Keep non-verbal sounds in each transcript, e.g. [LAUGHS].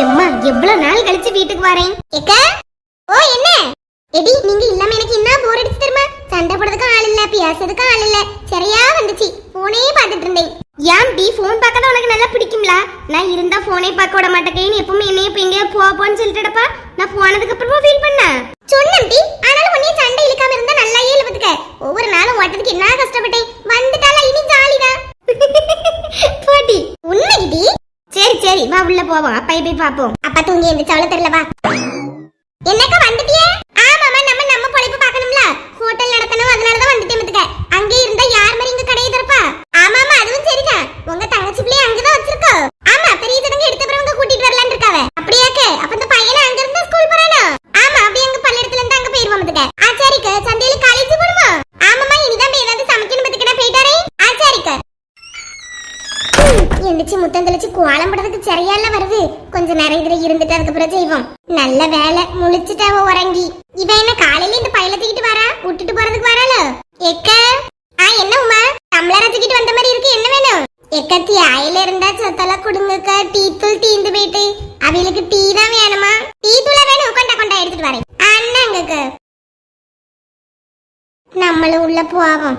எம்மா எவ்வளவு நாள் கழிச்சு வீட்டுக்கு வரேன்? எக்கா ஓ என்ன? எடி நீங்க இல்லாம எனக்கு என்ன போர் அடிச்சு தெரியுமா சண்டை போடுறதுக்கும் ஆள் இல்ல பேசுறதுக்கும் ஆள் இல்ல. சரியா வந்துச்சு. போனே பார்த்துட்டு இருந்தேன். ஏன் டி ஃபோன் பார்க்கறது உனக்கு நல்லா பிடிக்கும்ல? நான் இருந்தா போனே பார்க்க விட மாட்டேங்கன்னு எப்பவுமே என்னைய இப்ப எங்கேயோ போ போன்னு சொல்லிட்டுடப்பா நான் போனதுக்கு அப்புறமா ஃபீல் பண்ண சொன்னேன் டி ஆனாலும் உன்னைய சண்டை இழுக்காம இருந்தா நல்லா இழுபத்துக்க ஒவ்வொரு நாளும் ஓட்டதுக்கு என்ன கஷ்டப்பட்டேன் வந்துட்டால இனி ஜாலிதான் போடி உண்மைக்கு டி சரி சரி வா உள்ள போவோம் அப்பா போய் பார்ப்போம். அப்பா தூங்கி எந்திரிச்சு அவ்வளோ தெரியல வா என்னக்கா வந்துட்டியே ஆமாமா நம்ம நம்ம பொழைப்பு பார்க்கணும்ல ஹோட்டல் நடத்தணும் அதனால தான் வந்துட்டேன் மத்துக்க அங்கே இருந்தா யார் மாதிரி இங்க கடையை திறப்பா ஆமாமா அதுவும் சரிதான் உங்க தங்கச்சி பிள்ளை அங்கதான் வச்சிருக்கோ ஆமா பெரிய தடங்க எடுத்த பிறகு கூட்டிட்டு வரலாம்னு இருக்காவ அப்படியாக்க அப்ப இந்த பையனை அங்க இருந்து ஸ்கூல் போறானோ ஆமா அப்படியே அங்க பள்ளியிடத்துல இருந்து அங்க போயிருவோம் மத்துக்க ஆ சரிக்கா சந்தையில காலேஜ் போணுமா ஆமாமா இனிதான் போய் ஏதாவது சமைக்கணும் மத்துக்கிட்ட போயிட்டாரே ஆ சரிக்கா எந்திரிச்சு முத்தம் தெளிச்சு கோலம் போடுறதுக்கு சரியால வருது கொஞ்ச நேரம் அதுக்கப்புறம் செய்வோம் நல்ல வேலை முழிச்சுட்டாவ உறங்கி. இவ என்ன காலையில இந்த பையில தூக்கிட்டு வரா? விட்டுட்டு போறதுக்கு வரால எக்க? ஆ என்ன உமா? டம்ளரை தூக்கிட்டு வந்த மாதிரி இருக்கு என்ன வேணும்? எக்கத்தி ஆயில இருந்தா சொத்தெல்லாம் கொடுங்கக்க. டீ தூள் தீந்து போயிட்டு. அவளுக்கு டீ தான் வேணுமா? டீ தூளா வேணும்? கொண்டா கொண்டா எடுத்துட்டு வரேன். அண்ணாங்கக்க. நம்மளும் உள்ள போவோம்.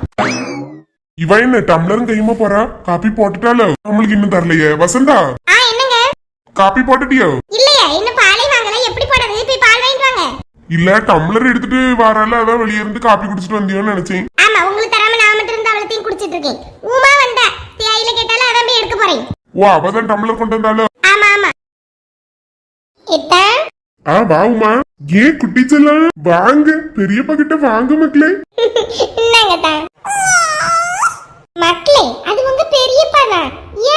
இவ என்ன டம்ளரும் கையுமா போறா? காப்பி போட்டுட்டாலோ நம்மளுக்கு இன்னும் தரலையே. வசந்தா? காப்பி போட்டுட்டியோ? இல்லையா இன்னும் பாலை வாங்கல. எப்படி போடுறது? போய் பால் வாங்கிட்டு வாங்க. இல்ல டம்ளர் எடுத்துட்டு வரால அதான் வெளியே இருந்து காப்பி குடிச்சிட்டு வந்தியோன்னு நினைச்சேன். ஆமா உங்களுக்கு தராம நான் மட்டும் இருந்து அவளத்தையும் குடிச்சிட்டு இருக்கேன். உமா வந்தா தேயில கேட்டாலும் அதான் போய் எடுக்க போறேன். ஓ அவதான் டம்ளர் கொண்டு வந்தாலோ ஆமா ஆமா. எத்தா? ஆ வா உமா. ஏன் குட்டி செல்லம் வாங்க பெரியப்பா கிட்ட வாங்க மக்களே. [LAUGHS] இந்தாங்க மக்களே அது உங்க பெரியப்பா தான் ஏன்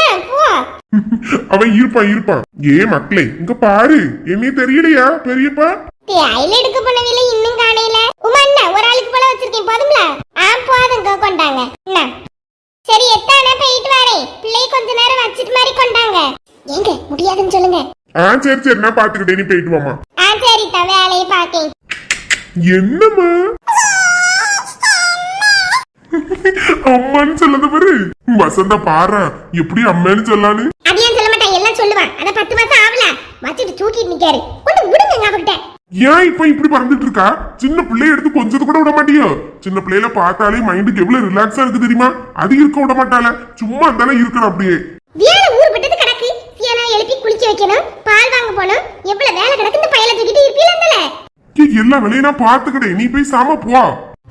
அவன் இருப்பான் இருப்பான் ஏ மக்களே இங்க பாரு. என்னைய தெரியலையா பெரியப்பா? தேயில எடுக்க போனவில இன்னும் காணையில உமா அண்ணா ஒரு ஆளுக்கு போல வச்சிருக்கேன் போதும்ல? ஆ போதுங்க கொண்டாங்க. என்ன? சரி எத்தானே போயிட்டு வரேன். பிள்ளைய கொஞ்ச நேரம் வச்சிட்டு மாதிரி கொண்டாங்க. ஏங்க முடியாதுன்னு சொல்லுங்க. ஆ சரி சரி நான் பாத்துக்கிட்டே நீ போயிட்டு வாமா ஆ சரி தான் வேலையை பார்க்கேன் என்னம்மா? அம்மான்னு சொல்லது பாரு. வசந்தா பாரு எப்படி அம்மான்னு சொல்லான்னு அது ஏன் சொல்ல மாட்டான்? எல்லாம் சொல்லுவான். அத பத்து மாசம் ஆகல. வச்சுட்டு தூக்கிட்டு நிக்காரு. கொண்டு விடுங்க அவகிட்ட ஏன் இப்ப இப்படி பறந்துட்டு இருக்கா? சின்ன பிள்ளைய எடுத்து கொஞ்சது கூட விட மாட்டியோ? சின்ன பிள்ளையில பார்த்தாலே மைண்டுக்கு எவ்வளவு ரிலாக்ஸா இருக்கு தெரியுமா? அது இருக்க விட மாட்டாள. சும்மா இருந்தாலும் இருக்கணும் அப்படியே. வியாழ ஊர் விட்டது கிடக்கு. வியாழ எழுப்பி குளிக்க வைக்கணும். பால் வாங்க போகணும். எவ்வளவு வேலை கிடக்கு இந்த பையல தூக்கிட்டு இருப்பீல எல்லா வேலையும் நான் பாத்துக்கிட்டேன் நீ போய் சாம போ.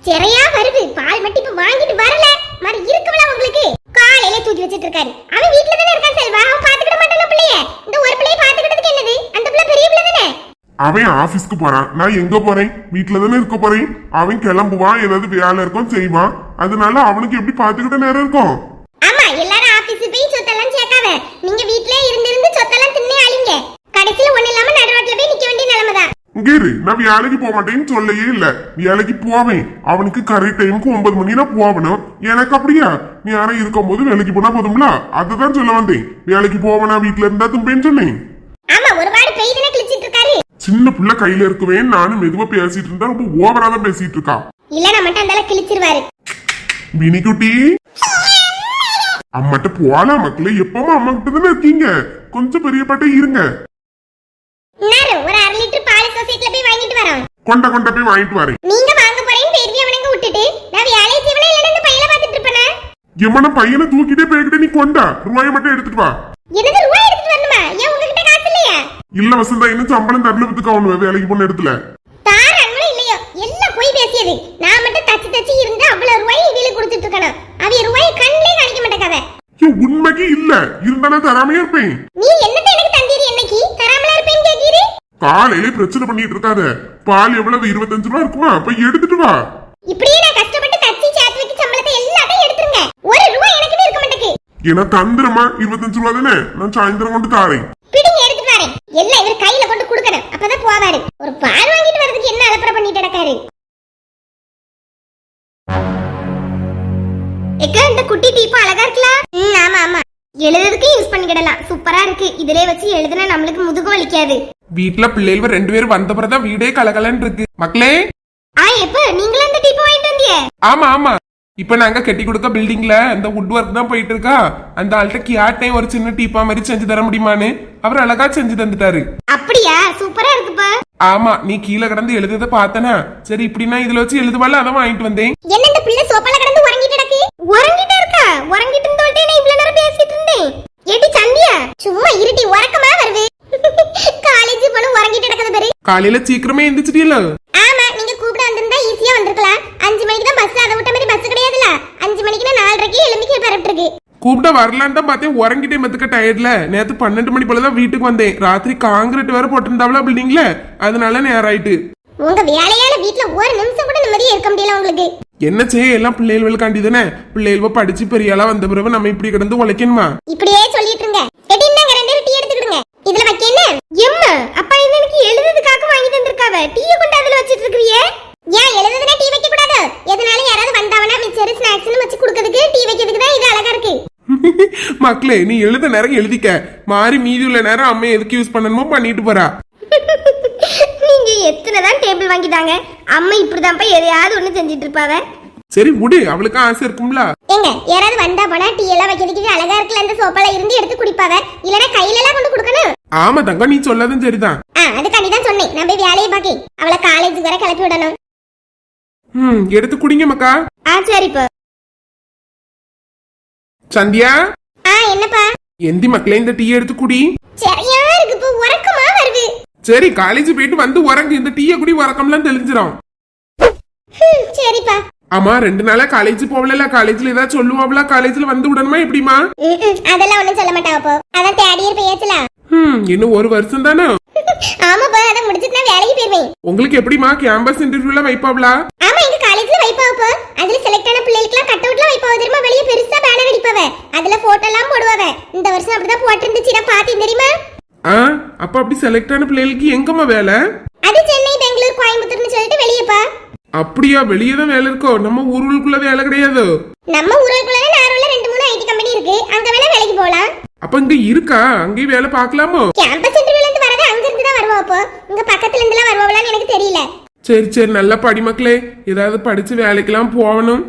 சரியா வருது. பால் மட்டும் இப்ப வாங்கிட்டு வரல. மாதிரி இருக்கவள உங்களுக்கு? காலையில தூக்கி வச்சிட்டு இருக்காரு. அவன் வீட்ல தானே இருக்கான் செல்வா? அவன் பாத்துக்கிட மாட்டான பிள்ளைய? இந்த ஒரு பிள்ளைய பாத்துக்கிட்டதுக்கு என்னது? அந்த பிள்ளை பெரிய பிள்ளை தானே? அவன் ஆபீஸ்க்கு போறான். நான் எங்க போறேன்? வீட்டுல தானே இருக்க போறேன். அவன் கிளம்புவான் ஏதாவது வேலை இருக்கும் செய்வான் அதனால அவனுக்கு எப்படி பாத்துக்கிட்ட நேரம் இருக்கும்? ஆமா எல்லாரும் ஆபீஸ் போய் சொத்தெல்லாம் சேர்க்காம நீங்க வீட்லயே இருந்து இருந்து சொத்தெல்லாம் தின்னே அழிங்க. கடைசியில ஒண்ணு இல்லாம நடுரோட்ல போய் நிக்க வேண்டிய இங்க இரு நான் வேலைக்கு போக மாட்டேன்னு சொல்லவே இல்ல. வேலைக்கு போவேன் அவனுக்கு கரெக்ட் டைமுக்கு ஒன்பது மணி நான் போகணும் எனக்கு அப்படியா? நீ யாரும் இருக்கும்போது வேலைக்கு போனா போதும்ல? அதுதான் சொல்ல வந்தேன். வேலைக்கு போவேனா வீட்டுல இருந்தா தும்பேன்னு சொன்னேன். ஆமா ஒரு வாடு பெய்தனே கிழிச்சிட்டு இருக்காரு. சின்ன பிள்ளை கையில இருக்குவேன். நானும் மெதுவா பேசிட்டு இருந்தா ரொம்ப ஓவரா தான் பேசிட்டு இருக்கா. இல்ல மட்டும் அந்த கிழிச்சிருவாரு. மினிக்குட்டி. அம்மாட்ட போலாம் மக்களே. எப்பவும் அம்மா கிட்ட தானே இருக்கீங்க. கொஞ்சம் பெரிய பாட்டே இருங்க. ஒரு அரை லிட்டர் பால் சொசைட்டில போய் வாங்கிட்டு வரோம். கொண்ட கொண்ட போய் வாங்கிட்டு வரேன். நீங்க வாங்க போறேன்னு பெரிய அவனுங்க விட்டுட்டு நான் வேலையை செய்வனே இல்லைன்னு இந்த பையில பாத்துட்டு இருப்பேனா? எம்மன பையனை தூக்கிட்டே போய்கிட்டே நீ கொண்டா? ரூபாயை மட்டும் எடுத்துட்டு வா. என்னது ரூபாய் எடுத்துட்டு வரணுமா? ஏன் உங்ககிட்ட காசு இல்லையா? இல்ல வசந்தா இன்னும் சம்பளம் தரல பத்துக்கு அவனு வேலைக்கு போன இடத்துல பேசியது. நான் மட்டும் தச்சு தச்சு இருந்து அவ்வளவு ரூபாய் இவளுக்கு கொடுத்துட்டு இருக்கணும். அவிய ரூபாய் கண்ணிலே காணிக்க மாட்டேக்காவ ஐயோ, உண்மைக்கு இல்ல. இருந்தாலும் தராமையே இருப்பேன். நீ என்னத்த எனக்கு தந்தீரி என்னைக்கு தராமலா இருப்பேன்னு கேட்கிறீ காலையில பிரச்சனை பண்ணிட்டு இருக்காத. பால் எவ்வளவு? இருபத்தஞ்சு ரூபா இருக்குமா? போய் எடுத்துட்டு வா. இப்படியே நான் கஷ்டப்பட்டு தச்சு சேர்த்து வைக்க சம்பளத்தை எல்லாத்தையும் எடுத்துருங்க. ஒரு ரூபாய் எனக்குமே இருக்க மாட்டேக்கு. ஏன்னா தந்திரமா இருபத்தஞ்சு ரூபா தானே? நான் சாயந்தரம் கொண்டு தாரேன். பிடிங்க எடுத்துட்டு வரேன் எல்லாம் இவர் கையில கொண்டு கொடுக்கணும். அப்பதான் போவாரு. ஒரு பால் வாங்கிட்டு வரதுக்கு என்ன அலப்பறை பண்ணிட்டு கிடக்காரு எக்கா இந்த குட்டி டீப்பு அழகா இருக்கலாம் ம் ஆமா ஆமா. எழுதுறதுக்கு யூஸ் பண்ணிக்கிடலாம். சூப்பரா இருக்கு. இதிலே வச்சு எழுதுனா நம்மளுக்கு முதுகு வலிக்காது. வீட்ல பிள்ளைகள் ரெண்டு பேரும் வந்த பிறகுதான் வீடே கலகலன்னு இருக்கு. மக்களே? ஆ எப்ப? அந்த டீப்பு வாங்கிட்டு ஆமா ஆமா. இப்ப நாங்க கட்டி கொடுக்க பில்டிங்ல இந்த வுட் ஒர்க் தான் போயிட்டு இருக்கா? அந்த ஆள்கிட்ட கேட்டேன் ஒரு சின்ன டீப்பா மாதிரி செஞ்சு தர முடியுமான்னு அவர் அழகா செஞ்சு தந்துட்டாரு. அப்படியா? சூப்பரா இருக்குப்பா. ஆமா நீ கீழே கிடந்து எழுதுறத பார்த்தனா. சரி இப்படின்னா இதுல வச்சு எழுதுவாள் அதை வாங்கிட்டு வந்தேன். என்ன இந்த பிள்ளை சோப்பால கிடந்து உறங்கிட்டு கிடக்கு? உறங்கிட்டு இருக்கா? உறங்கிட்டு இருந்தோட்டே நான் இவ்வளவு நேரம் பேசிட்டு இருந்தேன். ஏடி சந்தியா சும்மா இருட்டி உறக்கமா வருது காலேஜ் போல உறங்கிட்டு கிடக்குது பாரு காலையில சீக்கிரமே எந்திரிச்சிட்டீல ஆமா நீங்க கூப்பிட வந்திருந்தா ஈஸியா வந்திருக்கலாம். அஞ்சு மணிக்கு தான் பஸ் அதை விட்ட மாதிரி பஸ் கிடையாதுல அஞ்சு மணிக்கு நாலரைக்கு எலும்பிக்கு பரப்பிட்டு இருக்கு கூப்பிட்ட வரலான்னு தான் பார்த்தேன் உறங்கிட்டே மத்துக்க டயர்ட்ல நேத்து பன்னெண்டு மணி போல தான் வீட்டுக்கு வந்தேன். ராத்திரி காங்கிரீட் வேற போட்டிருந்தாவளா பில்டிங்ல அதனால நேரம் ஆயிட்டு உங்க வேலையால வீட்ல ஒரு நிமிஷம் கூட நிம்மதியா இருக்க முடியல உங்களுக்கு. என்ன செய்ய எல்லாம் பிள்ளைகளுக்காண்டி தானே பிள்ளைகள் படிச்சு பெரிய ஆளா வந்த பிறகு நம்ம இப்படி கிடந்து உழைக்கணுமா? இப்படியே சொல்லிட்டு இருங்க ரெடி இந்தாங்க ரெண்டு பேரும் டீ எடுத்துக்கிடுங்க இதுல வைக்க என்ன எம்மா அப்பா இது எனக்கு எழுதுறதுக்காக வாங்கி தந்திருக்காவ டீய கொண்டு அதுல வச்சிட்டு இருக்கறியே ஏன் எழுதுறதுனா டீ வைக்க கூடாது எதனால யாராவது வந்தாவனா மிச்சர் ஸ்நாக்ஸ்னு வச்சு கொடுக்கிறதுக்கு டீ வைக்கிறதுக்கு தான் இது அழகா இருக்கு மக்களே நீ எழுத நேரம் எழுதிக்க. மாறி மீதி உள்ள நேரம் அம்மா எதுக்கு யூஸ் பண்ணணுமோ பண்ணிட்டு போறா. நீங்க எத்தனை தான் டேபிள் வாங்கிட்டாங்க? அம்மா இப்படிதான்ப்பா எதையாவது ஒண்ணு செஞ்சிட்டு இருப்பாவ. சரி விடு அவளுக்கு ஆசை இருக்கும்ல. ஏங்க யாராவது வந்தா போனா டீ எல்லாம் வைக்கிறதுக்கு அழகா இருக்குல்ல அந்த சோப்பால இருந்து எடுத்து குடிப்பாவ. இல்லனா கையில எல்லாம் கொண்டு கொடுக்கணும். ஆமா தங்கம் நீ சொல்லதும் சரிதான். ஆ அதுக்காண்டி தான் சொன்னேன். நான் போய் வேலையை பாக்கி அவளை காலேஜுக்கு வர கிளப்பி விடணும். ம் எடுத்து குடிங்க மக்கா. ஆ சரிப்பா. சந்தியா? ஆ என்னப்பா? எந்தி மக்களே இந்த டீ எடுத்து குடி. சரியா இருக்கு இப்போ உறக்கமா வருது. சரி காலேஜ் போயிட்டு வந்து உறங்கு இந்த டீயை குடி உறக்கம்லாம் தெளிஞ்சிரும். ஹம், சரிப்பா. ஆமா ரெண்டு நாளா காலேஜ் போகல காலேஜ்ல ஏதாவது சொல்லுவாங்களா காலேஜ்ல வந்து விடணுமா எப்படிமா ம், ம், அதெல்லாம் ஒண்ணும் சொல்ல மாட்டாவ போ. அதான் தேர்ட் இயர் போயாச்சுல. ம் இன்னும் ஒரு வருஷம் தானே? ஆமாப்பா அதை முடிச்சிட்டு நான் வேலைக்கு போயிருவேன். உங்களுக்கு எப்படிமா கேம்பஸ் இன்டர்வியூல வைப்பாங்களா ஆமா எங்க காலேஜ்ல வைப்பாவப்போ அதுல செலக்ட் ஆன பிள்ளைகளுக்குலாம் கட் அவுட்லாம் வைப்பாவ தெரியுமா வெளிய பெருசா பேனர் அடிப்பாவ அதுல போட்டோ எல்லாம் போடுவாவ இந்த வருஷம் அப்படிதான் போட்டிருந்துச்சு நான் பார்த்தேன் தெரியுமா? ஆ அப்ப அப்படி செலக்ட் ஆன பிள்ளைகளுக்கு எங்கம்மா வேலை? அது சென்னை பெங்களூர் கோயம்புத்தூர்னு சொல்லிட்டு வெளியப்பா அப்படியா வெளியே தான் வேலை இருக்கோ? நம்ம ஊருக்குள்ள வேலை கிடையாது. நம்ம ஊருக்குள்ள நார்மலா ரெண்டு மூணு ஐடி கம்பெனி இருக்கு. அங்க வேணா வேலைக்கு போலாம். அப்ப இங்க இருக்கா? அங்கேயும் வேலை பார்க்கலாமோ? கேம்பஸ் இன்டர்வியூல இருந்து வரது அங்க இருந்து தான் வருவா அப்போ இங்க பக்கத்துல இருந்து எல்லாம் வருவாங்களான்னு எனக்கு தெரியல. சரி சரி நல்லா படி மக்களே ஏதாவது படிச்சு வேலைக்கெல்லாம் போகணும்.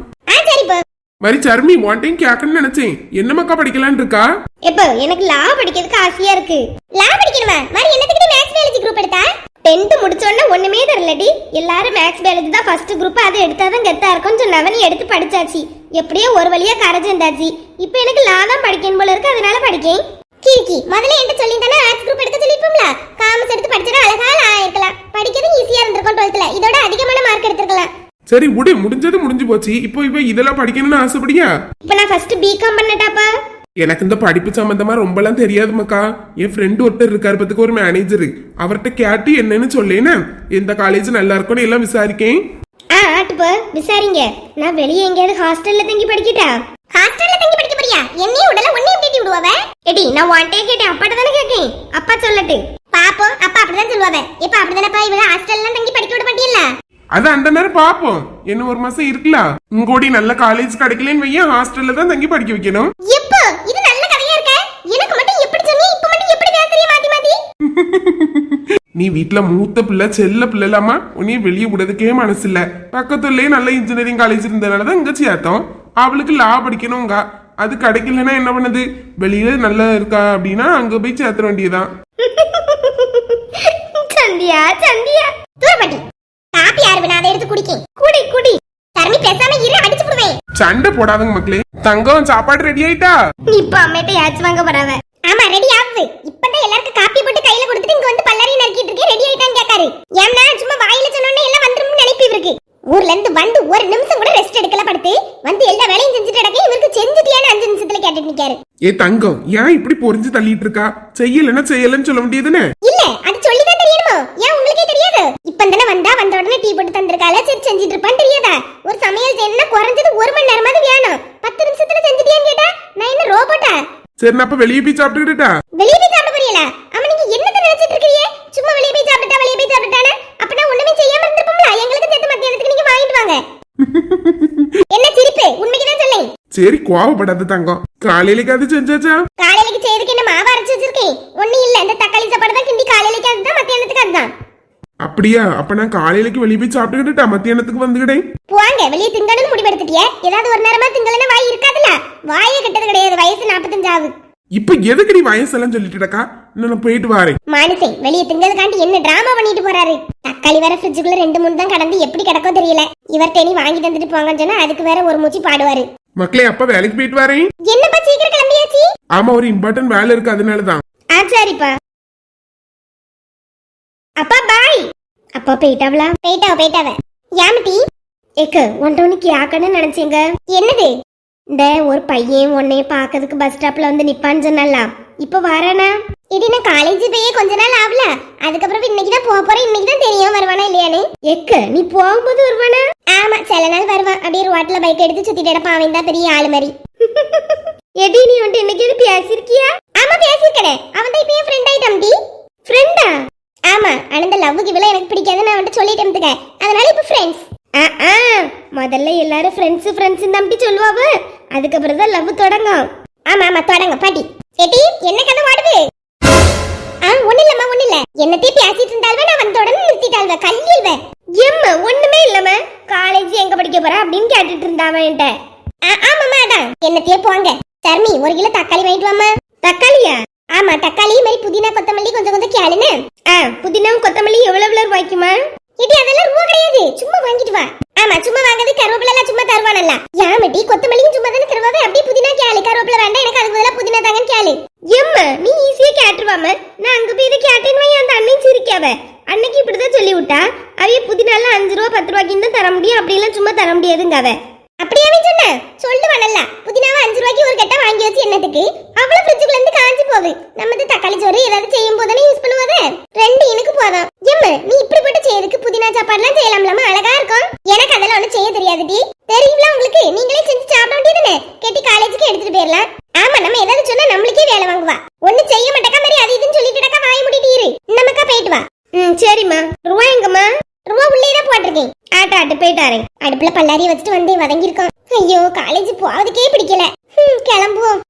ஆ மாதிரி சர்மி ஒன் கேட்கணும்னு நினைச்சேன். என்ன படிக்கலான்னு இருக்கா எப்போ? எனக்கு லா படிக்கிறதுக்கு ஆசையா இருக்கு. லா படிக்கணுமா? மாதிரி என்னத்துக்கு மேக்ஸ் பயாலஜி குரூப் எடுத்தா? டென்த் முடிச்ச உடனே ஒண்ணுமே தெரியலடி எல்லாரும் மேக்ஸ் பயாலஜி தான் ஃபர்ஸ்ட் குரூப் அது எடுத்தாதான் கெத்தா இருக்கும்னு சொன்னவன் எடுத்து படிச்சாச்சு. எப்படியோ ஒரு வழியா கரைஞ்சிருந்தாச்சு இப்போ எனக்கு லா தான் படிக்கணும் போல இருக்கு அதனால படிக்கேன். கீர்க்கி முதல்ல என்கிட்ட சொல்லி தானே ஆர்ட்ஸ் குரூப் எடுக்க சொல்லிருப்போம்ல காமர்ஸ் எடுத்து படிச்சா அழகா லா இருக்கலாம் படிக்கிறது ஈஸியா இருந்திருக்கும் டுவெல்த்ல இதோட அதிகமான மார்க் எடுத்திருக்கலாம். சரி விடு முடிஞ்சது முடிஞ்சு போச்சு. இப்போ இப்போ இதெல்லாம் படிக்கணும்னு ஆசைப்படியா இப்போ நான் ஃபர்ஸ்ட் பிகாம் பண்ணட்டாப்பா. எனக்கு இந்த படிப்பு சம்பந்தமா ரொம்பலாம் தெரியாது மக்கா. என் ஃப்ரெண்டு ஒருத்தர் இருக்காரு பத்துக்கு ஒரு மேனேஜர் அவர்கிட்ட கேட்டு என்னன்னு சொல்லேன்னு எந்த காலேஜ் நல்லா இருக்கும்னு எல்லாம் விசாரிக்கேன். ஆ ஆட்டுப்பா விசாரிங்க. நான் வெளியே எங்கேயாவது ஹாஸ்டல்ல தங்கி படிக்கட்டா? ஹாஸ்டல்ல தங்கி படிக்க போறியா? என்னையும் உடல ஒன்னே எப்படி விடுவாவ எடி நான் ஒன்டே கேட்டேன் அப்பாட்ட தானே கேக்கேன் அப்பா சொல்லட்டு. பாப்போம் அப்பா அப்படிதான் சொல்லுவாவ. இப்ப அப்படிதானப்பா இவள ஹாஸ்டல்ல தங்கி படிக்க விட மாட்டியல்ல? அது அந்த நேரம் பாப்போம். இன்னும் ஒரு மாசம் இருக்கலாம். உங்கோடி நல்ல காலேஜ் கிடைக்கலன்னு வையன் ஹாஸ்டல்ல தான் தங்கி படிக்க வைக்கணும். எப்போ? இது நல்ல கதையா இருக்க? எனக்கு மட்டும் எப்படி சொன்னீ இப்ப மட்டும் எப்படி பேசுறீ மாத்தி மாத்தி? நீ வீட்ல மூத்த பிள்ளை செல்ல பிள்ளை இல்லாம உன்னைய வெளியே விடுறதுக்கே மனசு இல்ல பக்கத்துலயே நல்ல இன்ஜினியரிங் காலேஜ் இருந்தனால தான் இங்க சேர்த்தோம். அவளுக்கு லா படிக்கணுங்க அது கிடைக்கலன்னா என்ன பண்ணுது? வெளியில நல்லா இருக்கா அப்படின்னா அங்க போய் சேர்த்த வேண்டியதுதான். சந்தியா சந்தியா தூரப்பட்டி காப்பி யாரு வேணா அதை எடுத்து குடிக்கேன் குடி குடி தர்மி பேசாம இரு அடிச்சு விடுவேன் சண்டை போடாதங்க மக்களே. தங்கம் சாப்பாடு ரெடி ஆயிட்டா? நீ இப்ப அம்மிட்ட யாச்சு வாங்க போறாவ ஆமா ரெடி ஆகுது. இப்பதான் எல்லாருக்கும் காப்பி போட்டு கையில கொடுத்துட்டு இங்க வந்து பல்லரி நறுக்கிட்டு இருக்கேன் ரெடி ஆயிட்டான்னு கேக்காரு. ஏன்னா சும்மா வாயில சொன்னோன்னே எல்லாம் வந்துரும்னு நினைப்பு இவருக்கு. ஊர்ல இருந்து வந்து ஒரு நிமிஷம் கூட ரெஸ்ட் எடுக்கல படுத்து வந்து எல்லா வேலையும் செஞ்சுட்டு இடக்கே இவருக்கு செஞ்சுட்டியான்னு அஞ்சு நிமிஷத்துல கேட்டுட்டு நிக்காரு. ஏ தங்கம் ஏன் இப்படி பொறிஞ்சு தள்ளிட்டு இருக்கா? செய்யலன்னா செய்யலன்னு சொல்ல முடியாதுன்னு இல்ல அது சொல்லிதான் தெரியணுமோ ஏன் உங்களுக்கே தெரியாது இப்ப தானே வந்தா வந்த உடனே டீ போட்டு தந்திருக்கால சரி செஞ்சுட்டு இருப்பான்னு தெரியாதா? ஒரு சமையல் செய்யணும்னா குறைஞ்சது ஒரு மணி நேரமாவது வேணும். பத்து நிமிஷத்துல செஞ்சுட்டியான்னு கேட்டா நான் என்ன ரோபோட்டா? சரி நான் அப்ப வெளியே போய் சாப்பிட்டுக்கிட்டா வெளியே போய் சாப்பிட போறீங்களா? அம்மா நீங்க என்னத்த நினைச்சிட்டு இருக்கீங்க சும்மா வெளியே போய் சாப்பிட்டா வெளியே போய் சாப்பிட்டானே அப்ப நான் ஒண்ணுமே செய்யாம இருந்திருப்போம்ல? எங்களுக்கு சேர்த்து மத்தியானத்துக்கு நீங்க வாங்கிட்டு வாங்க. [LAUGHS] என்ன சிரிப்பு? உண்மைக்கு தான் சொல்லேன். சரி கோவப்படாத தங்கம். காலையிலேக்கு அது செஞ்சாச்சா? காலையிலக்கு செய்யறதுக்கு என்ன மாவு அரைச்சு வச்சிருக்கேன். ஒண்ணு இல்ல இந்த தக்காளி சாப்பாடு தான் கிண்டி காலையிலக்கு அதுதான் மத்தியானத்துக்கு அதுதான். அப்படியா? அப்ப நான் காலையிலக்கு வெளியே போய் சாப்பிட்டுக்கிட்டா மத்தியானத்துக்கு வந்துக்கிட்டேன் போங்க வெளியே திங்கணும்னு முடிவெடுத்துட்டிய. ஏதாவது ஒரு நேரமா திங்கலன்னா வாய் இருக்காதுல்ல? வாயே கெட்டது கிடையாது வயசு நாற்பத்தஞ்சு ஆகுது இப்ப எதுக்கடி வயசெல்லாம் சொல்லிட்டுடக்கா? நான் போயிட்டு வாரேன். மனுஷன் வெளியே திங்கிறதுக்காண்டி என்ன டிராமா பண்ணிட்டு போறாரு? தக்காளி வேற ஃப்ரிட்ஜுக்குள்ள ரெண்டு மூணு தான் கடந்து எப்படி கிடக்கோ தெரியல. இவர்கிட்ட நீ வாங்கி தந்துட்டு போங்கன்னு சொன்னா அதுக்கு வேற ஒரு மூச்சு பாடுவாரு. மக்களே அப்ப வேலைக்கு போயிட்டு வரேன். என்னப்பா சீக்கிரம் கிளம்பியாச்சு? ஆமா ஒரு இம்பார்ட்டன்ட் வேலை இருக்கு அதனாலதான். ஆ சரிப்பா. அப்பா பாய் அப்பா போயிட்டாவளா? போயிட்டாவ போயிட்டாவ. யாமட்டி ஏக்க உன்ட்ட ஒன்று கேட்கணும்னு நினைச்சீங்க. என்னது? இந்த ஒரு பையன் உன்னைய பார்க்கறதுக்கு பஸ் ஸ்டாப்ல வந்து நிப்பான்னு சொன்னால இப்ப வரானா? இது நான் காலேஜ் போய் கொஞ்ச நாள் ஆகல அதுக்கப்புறம் இன்னைக்கு தான் போக போறேன். இன்னைக்கு தான் தெரியும் வருவானா இல்லையானு எக்க நீ போகும்போது வருவானா? ஆமா சில நாள் வருவான். அப்படியே ரோட்ல பைக் எடுத்து சுத்திட்டு அவன் தான் பெரிய ஆளு மாதிரி. [LAUGHS] எடி நீ வந்துட்டு இன்னைக்கு பேசிருக்கியா ஆமா பேசிருக்கனே அவன் தான் இப்ப என் ஃப்ரெண்ட் ஆயிட்டான் டி ஃப்ரெண்டா ஆமா ஆனா லவ்வுக்கு இவ்வளவு எனக்கு பிடிக்காதுன்னு நான் சொல்லிட்டேன் அதனால இப்ப ஃப்ரெண்ட்ஸ் முதல்ல எல்லாரும் ஃப்ரெண்ட்ஸ் ஃப்ரெண்ட்ஸ் நம்பி சொல்லுவாவ? அதுக்கப்புறம் தான் லவ் தொடங்கும். ஆமா ஆமா தொடங்க பாட்டி. எடி என்ன கதை வாடுது? ஆ ஒண்ணு இல்லம்மா ஒண்ணு இல்ல. என்னத்தையும் பேசிட்டு இருந்தால்வ? நான் வந்த உடனே நிறுத்திட்டாள்வ கல்லில்வ எம்ம ஒண்ணுமே இல்லம்மா. காலேஜ் எங்க படிக்க போற அப்படின்னு கேட்டுட்டு இருந்தாவ என்கிட்ட ஆ, ஆமாம்மா அதான். என்னத்தையே போங்க. சர்மி ஒரு கிலோ தக்காளி வாங்கிட்டு வாமா தக்காளியா? ஆமா தக்காளி மாதிரி புதினா கொத்தமல்லி கொஞ்சம் கொஞ்சம் கேளுன்னு. ஆ புதினாவும் கொத்தமல்லி எவ்வளவு எவ்வளவு ரூபாய்க்குமா இது அதெல்லாம் ரூபா கிடையாது. சும்மா வாங்கிட்டு வா. ஆமா சும்மா வாங்குறது கருவேப்பிலை எல்லாம் சும்மா தருவானல்ல. யாமட்டி கொத்தமல்லியும் சும்மா தானே தருவாவே? அப்படியே புதினா கேளு. கருவேப்பிலை வேண்டாம் எனக்கு அதுக்கு பதிலாக புதினா தாங்கன்னு கேளு. எம்மா நீ ஈஸியா கேட்டுருவாம. நான் அங்க போய் இதை கேட்டேன்னு அந்த அண்ணன் சிரிக்காவ. அன்னைக்கு இப்படிதான் சொல்லி விட்டா அவைய புதினாலாம் அஞ்சு ரூபா பத்து ரூபாய்க்கு தான் தர முடியும். அப்படிலாம் சும்மா தர முடியாதுங்க அவ அப்படியாவே சொன்ன? சொல்லுவானல்ல. புதினாவை அஞ்சு ரூபாய்க்கு ஒரு கட்டை வாங்கி வச்சு என்னத்துக்கு அவ்வளவு ஃப்ரிட்ஜுக்குள்ள இருந்து காஞ்சி போகுது. நம்ம தக்காளி சோறு ஏதாவது செய்யும் போதுன்னு யூஸ் பண்ணுவாத ரெண்டு எனக்கு போதும். எம்ம நீ இப்படி போட்டு செய்யறதுக்கு புதினா சாப்பாடுலாம் செய்யலாம்லாமா அழகா இருக்கும். எனக்கு அதெல்லாம் ஒண்ணும் செய்ய தெரியாது டி தெரியுங்களா உங்களுக்கு? நீங்களே செஞ்சு சாப்பிட வேண்டியதுன்னு கெட்டி காலேஜுக்கு எடுத்துட்டு போயிடலாம் ஆமா நம்ம ஏதாவது சொன்னா நம்மளுக்கே வேலை வாங்குவா. ஒண்ணு செய்ய மாட்டேக்கா மாதிரி அது இதுன்னு சொல்லிட்டு வாய் மூடிட்டு இரு. நமக்கா போயிட்டு வா. ம் சரிம்மா. ரூபா எங்கம்மா? ரூபா உள்ளே தான் போட்டிருக்கேன். ஆட்ட ஆட்டு போயிட்டாரு அடுப்புல பல்லாரி வச்சுட்டு வந்து வதங்கியிருக்கோம். ஐயோ காலேஜ் போவதுக்கே பிடிக்கல. கிளம்புவோம்.